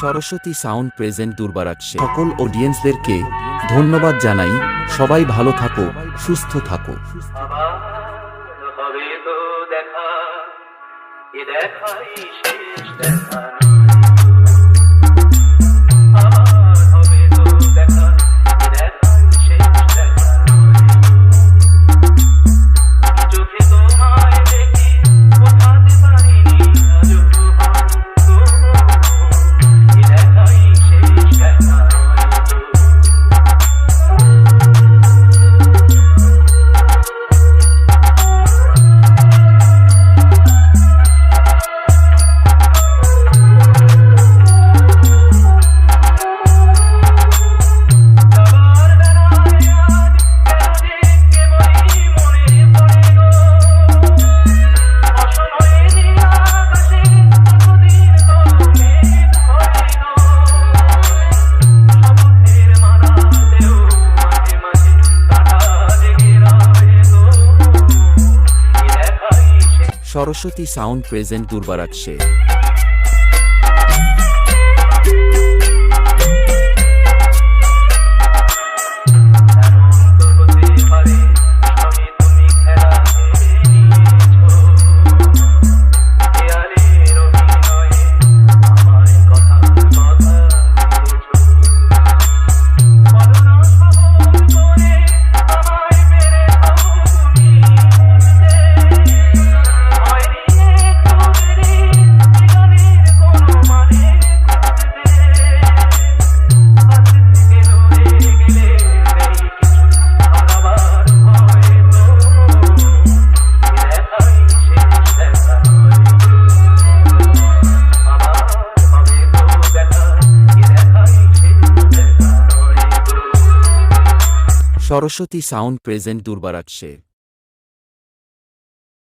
Saraswati sound present দুর্বারাক্ষে সকল অডিয়েন্সদেরকে ধন্যবাদ জানাই। সবাই ভালো থাকো, সুস্থ থাকো। দেখা। দেখাই শেষ দেখা। সরস্বতী সাউন্ড প্রেজেন্ট দুর্বারাক্ষে সরস্বতী সাউন্ড প্রেজেন্ট দুর্বারাক্সে